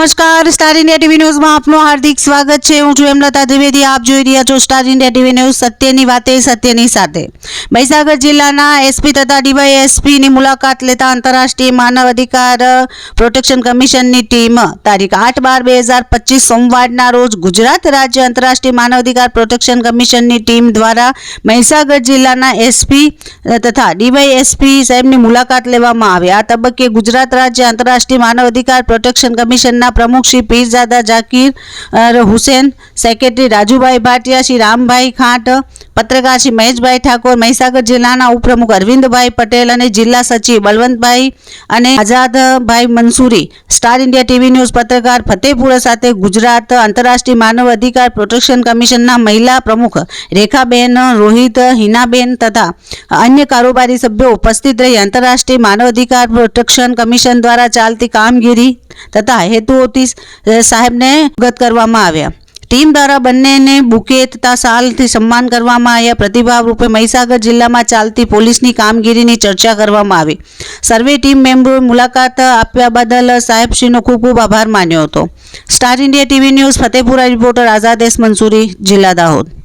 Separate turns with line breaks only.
નમસ્કાર star India TV ન્યૂઝમાં આપનું હાર્દિક સ્વાગત છે. હું છું હેમલતા દ્વિવેદી. આપ જોઈ રહ્યા છો સ્ટાર ઇન્ડિયા ટીવી ન્યૂઝ સત્યની વાતે, સત્યની સાથે. મહીસાગર જિલ્લાના એસપી તથા ડીવાયએસપીની મુલાકાત લેતા આંતરરાષ્ટ્રીય માનવ અધિકાર પ્રોટેક્શન કમિશનની ટીમ તારીખ આઠ બાર બે હજાર પચીસ સોમવારના રોજ ગુજરાત રાજ્ય આંતરરાષ્ટ્રીય માનવ અધિકાર પ્રોટેક્શન કમિશનની ટીમ દ્વારા મહીસાગર જિલ્લાના એસપી તથા ડીવાયએસપી સાહેબની મુલાકાત લેવામાં આવી. આ તબક્કે ગુજરાત રાજ્ય આંતરરાષ્ટ્રીય માનવ અધિકાર પ્રોટેક્શન કમિશનના પ્રમુખ શ્રી પીરઝાદા જાકીર હુસેન સેક્રેટરી રાજુભાઈ ભાટિયા શ્રી રામભાઈ ખાંટ પત્રકાર શ્રી મહેશભાઈ ઠાકોર મહીસાગર જિલ્લાના ઉપપ્રમુખ અરવિંદભાઈ પટેલ અને જિલ્લા સચિવ બલવંતભાઈ અને Azadbhai Mansuri, star India TV news પત્રકાર ફતેપુરા સાથે ગુજરાત આંતરરાષ્ટ્રીય માનવ અધિકાર પ્રોટેક્શન કમિશનના મહિલા પ્રમુખ રેખાબેન, રોહિત, હિનાબેન તથા અન્ય કારોબારી સભ્યો ઉપસ્થિત રહી આંતરરાષ્ટ્રીય માનવ અધિકાર પ્રોટેક્શન કમિશન દ્વારા ચાલતી કામગીરી તથા હેતુઓથી સાહેબને અવગત કરવામાં આવ્યા. ટીમ દ્વારા બંનેને બુકે તથા શાલથી સન્માન કરવામાં આવ્યા. પ્રતિભાવ રૂપે મહીસાગર જિલ્લામાં ચાલતી પોલીસની કામગીરીની ચર્ચા કરવામાં આવી. સર્વે ટીમ મેમ્બરોએ મુલાકાત આપ્યા બદલ સાહેબશ્રીનો ખૂબ ખૂબ આભાર માન્યો હતો. Star India TV news, Fatepura reporter આઝાદેશ Mansuri, જિલ્લા દાહોદ.